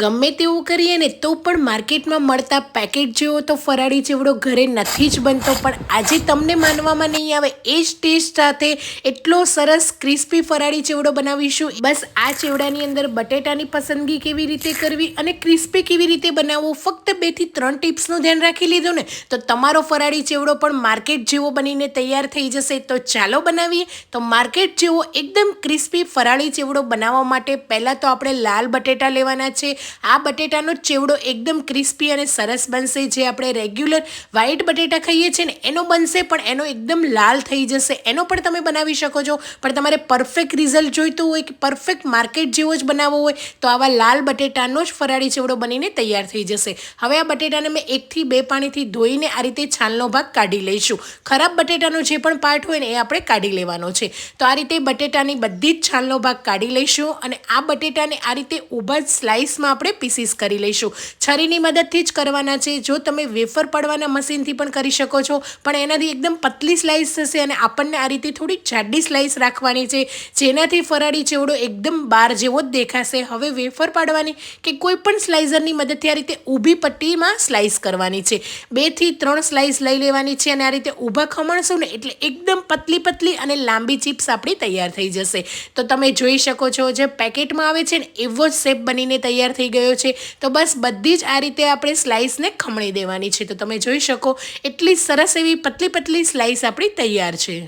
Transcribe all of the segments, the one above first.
ગમે તેવું કરીએ ને તો પણ માર્કેટમાં મળતા પેકેટ જેવો તો ફરાળી ચેવડો ઘરે નથી જ બનતો. પણ આજે તમને માનવામાં નહીં આવે એ જ ટેસ્ટ સાથે એટલો સરસ ક્રિસ્પી ફરાળી ચેવડો બનાવીશું. બસ આ ચેવડાની અંદર બટેટાની પસંદગી કેવી રીતે કરવી અને ક્રિસ્પી કેવી રીતે બનાવવો ફક્ત બેથી ત્રણ ટિપ્સનું ધ્યાન રાખી લીધું ને તો તમારો ફરાળી ચેવડો પણ માર્કેટ જેવો બનીને તૈયાર થઈ જશે. તો ચાલો બનાવીએ. તો માર્કેટ જેવો એકદમ ક્રિસ્પી ફરાળી ચેવડો બનાવવા માટે પહેલાં તો આપણે લાલ બટેટા લેવાના છે આ બટેટાનો ચેવડો એકદમ ક્રિસ્પી અને સરસ બનશે. જે આપણે રેગ્યુલર વ્હાઈટ બટેટા ખાઈએ છીએ ને, એનો બનશે પણ એનો એકદમ લાલ થઈ જશે. એનો પણ તમે બનાવી શકો છો. પણ તમારે પરફેક્ટ રિઝલ્ટ જોઈતું હોય કે પરફેક્ટ માર્કેટ જેવો જ બનાવવો હોય, તો આવા લાલ બટેટાનો જ ફરાળી ચેવડો બનીને તૈયાર થઈ જશે. હવે આ બટેટાને મેં એકથી બે પાણીથી ધોઈને આ રીતે છાલનો ભાગ કાઢી લઈશું. ખરાબ બટેટાનો જે પણ પાર્ટ હોય ને, એ આપણે કાઢી લેવાનો છે. તો આ રીતે બટેટાની બધી જ છાલનો ભાગ કાઢી લઈશું અને આ બટેટાને આ રીતે ઊભા જ સ્લાઇસમાં આપણે પીસીસ કરી લઈશું. છરીની મદદથી જ કરવાના છે. જો તમે વેફર પડવાના મશીનથી પણ કરી શકો છો. પણ એનાથી એકદમ પતલી સ્લાઇસ થશે અને આપણને આ રીતે થોડી જાડી સ્લાઇસ રાખવાની છે. જેનાથી ફરાળી ચેવડો એકદમ બાર જેવો જ દેખાશે. હવે વેફર પાડવાની કે કોઈ પણ સ્લાઇઝરની મદદથી આ રીતે ઊભી પટ્ટીમાં સ્લાઇસ કરવાની છે. બેથી ત્રણ સ્લાઇસ લઈ લેવાની છે અને આ રીતે ઊભા ખમણશું ને એટલે એકદમ પતલી પતલી અને લાંબી ચિપ્સ આપણી તૈયાર થઈ જશે. તો તમે જોઈ શકો છો, જે પેકેટમાં આવે છે ને, એવો જ શેપ બનીને તૈયાર થઈ ગયો છે. તો બસ બધી જ આ રીતે આપણે સ્લાઇસને ખમણી દેવાની છે. તો તમે જોઈ શકો, એટલી સરસ એવી પતલી પતલી સ્લાઇસ આપણી તૈયાર છે.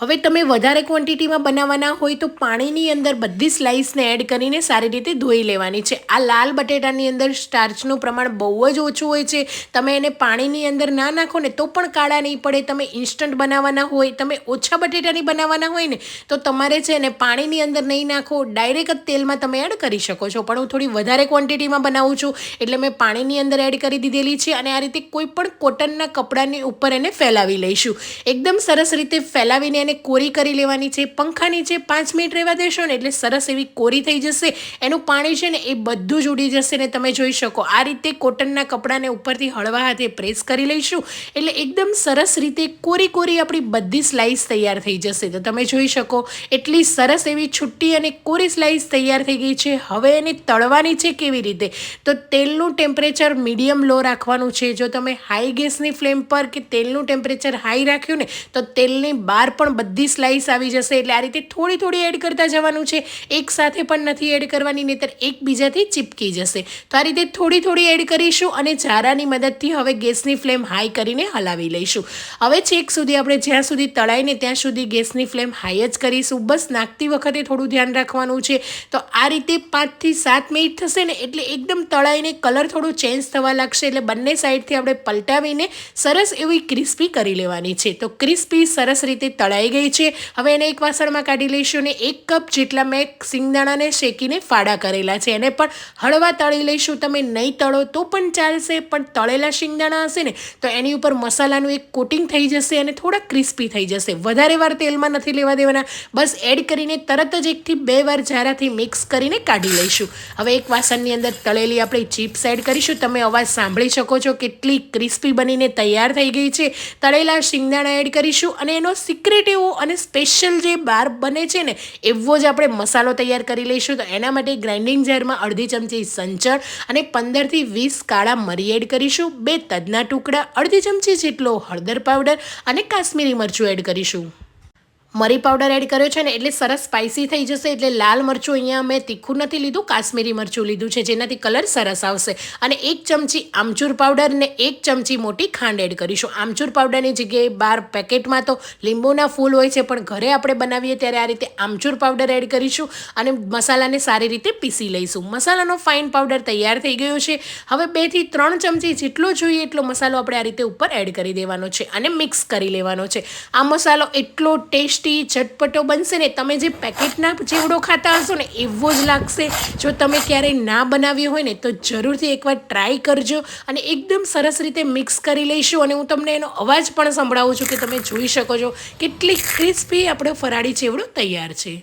હવે તમે વધારે ક્વોન્ટિટીમાં બનાવવાના હોય તો પાણીની અંદર બધી સ્લાઇસને એડ કરીને સારી રીતે ધોઈ લેવાની છે. આ લાલ બટેટાની અંદર સ્ટાર્ચનું પ્રમાણ બહુ જ ઓછું હોય છે. તમે એને પાણીની અંદર ના નાખો ને તો પણ કાળા નહીં પડે. તમે ઇન્સ્ટન્ટ બનાવવાના હોય, તમે ઓછા બટેટાની બનાવવાના હોય ને તો તમારે છે ને પાણીની અંદર નહીં નાખો. ડાયરેક્ટ જ તેલમાં તમે એડ કરી શકો છો. પણ હું થોડી વધારે ક્વોન્ટિટીમાં બનાવું છું. એટલે મેં પાણીની અંદર એડ કરી દીધેલી છે અને આ રીતે કોઈ પણ કોટનના કપડાની ઉપર એને ફેલાવી લઈશું. એકદમ સરસ રીતે ફેલાવીને એને કોરી કરી લેવાની છે પંખા નીચે પાંચ મિનિટ રહેવા દેશો ને, એટલે સરસ એવી કોરી થઈ જશે. એનું પાણી છે ને, એ બધું જ ઉડી જશે ને તમે જોઈ શકો. આ રીતે કોટનના કપડાને ઉપરથી હળવા હાથે પ્રેસ કરી લઈશું. એટલે એકદમ સરસ રીતે કોરી કોરી આપણી બધી સ્લાઇસ તૈયાર થઈ જશે. તો તમે જોઈ શકો, એટલી સરસ એવી છુટ્ટી અને કોરી સ્લાઇસ તૈયાર થઈ ગઈ છે. હવે એને તળવાની છે કેવી રીતે? તો તેલનું ટેમ્પરેચર મીડિયમ લો રાખવાનું છે. જો તમે હાઈ ગેસની ફ્લેમ પર કે તેલનું ટેમ્પરેચર હાઈ રાખ્યું ને, તો તેલની બહાર પણ બધી સ્લાઇસ આવી જશે એટલે આ રીતે થોડી થોડી એડ કરતા જવાનું છે. એક સાથે પણ નથી એડ કરવાની, નહીતર એકબીજાથી ચીપકી જશે. તો આ રીતે થોડી થોડી એડ કરીશું અને ઝારાની મદદથી હવે ગેસની ફ્લેમ હાઈ કરીને હલાવી લઈશું. હવે છેક સુધી આપણે જ્યાં સુધી તળાઈને ત્યાં સુધી ગેસની ફ્લેમ હાઈ જ કરીશું. બસ નાખતી વખતે થોડું ધ્યાન રાખવાનું છે. તો આ રીતે પાંચથી સાત મિનિટ થશે ને એટલે એકદમ તળાઈને કલર થોડું ચેન્જ થવા લાગશે એટલે બંને સાઈડથી આપણે પલટાવીને સરસ એવી ક્રિસ્પી કરી લેવાની છે. તો ક્રિસ્પી સરસ રીતે તળાઈ ગઈ છે. હવે એને એક વાસણમાં કાઢી લઈશું અને એક કપ જેટલા મેં સિંગદાણાને શેકીને ફાડા કરેલા છે. એને પણ હળવા તળી લઈશું. તમે નહીં તળો તો પણ ચાલશે, પણ તળેલા શિંગદાણા હશે ને, તો એની ઉપર મસાલાનું એક કોટિંગ થઈ જશે અને થોડા ક્રિસ્પી થઈ જશે. વધારે વાર તેલમાં નથી લેવા દેવાના. બસ એડ કરીને તરત જ એકથી બે વાર ઝારાથી મિક્સ કરીને કાઢી લઈશું. હવે એક વાસણની અંદર તળેલી આપણે ચિપ્સ એડ કરીશું. તમે અવાજ સાંભળી શકો છો કેટલી ક્રિસ્પી બનીને તૈયાર થઈ ગઈ છે. તળેલા શિંગદાણા એડ કરીશું અને એનો સિક્રેટ એવો અને સ્પેશિયલ જે બાર બને છે ને, એવો જ આપણે મસાલો તૈયાર કરી લઈશું. તો એના માટે ગ્રાઇન્ડિંગ જારમાં અડધી ચમચી સંચળ અને પંદરથી વીસ કાળા મરી એડ કરીશું. બે તજના ટુકડા, અડધી ચમચી જેટલો હળદર પાવડર અને કાશ્મીરી મરચું એડ કરીશું. મરી પાવડર એડ કર્યો છે ને એટલે સરસ સ્પાઇસી થઈ જશે એટલે લાલ મરચું અહીંયા મેં તીખું નથી લીધું, કાશ્મીરી મરચું લીધું છે, જેનાથી કલર સરસ આવશે. અને એક ચમચી આમચૂર પાવડર ને એક ચમચી મોટી ખાંડ એડ કરીશું. આમચૂર પાવડરની જગ્યાએ બાર પેકેટમાં તો લીંબુના ફૂલ હોય છે, પણ ઘરે આપણે બનાવીએ ત્યારે આ રીતે આમચૂર પાવડર એડ કરીશું અને મસાલાને સારી રીતે પીસી લઈશું. મસાલાનો ફાઇન પાવડર તૈયાર થઈ ગયો છે. હવે બેથી ત્રણ ચમચી જેટલો જોઈએ એટલો મસાલો આપણે આ રીતે ઉપર એડ કરી દેવાનો છે અને મિક્સ કરી લેવાનો છે. આ મસાલો એટલો ટેસ્ટ ટેસ્ટી ચટપટો બનશે ને તમે જે પેકેટના ચેવડો ખાતા હશો ને, એવો જ લાગશે. જો તમે ક્યારેય ના બનાવ્યો હોય ને, તો જરૂરથી એકવાર ટ્રાય કરજો અને એકદમ સરસ રીતે મિક્સ કરી લઈશું અને હું તમને એનો અવાજ પણ સંભળાવું છું કે તમે જોઈ શકો છો કેટલી ક્રિસ્પી આપણો ફરાળી ચેવડો તૈયાર છે.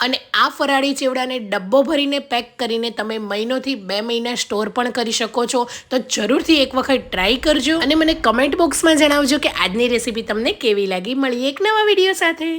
અને આ ફરાળી ચેવડાને ડબ્બો ભરીને પેક કરીને તમે મહિનોથી બે મહિના સ્ટોર પણ કરી શકો છો. તો જરૂરથી એક વખત ટ્રાય કરજો અને મને કમેન્ટ બોક્સમાં જણાવજો કે આજની રેસીપી તમને કેવી લાગી. મળીએ એક નવા વીડિયો સાથે.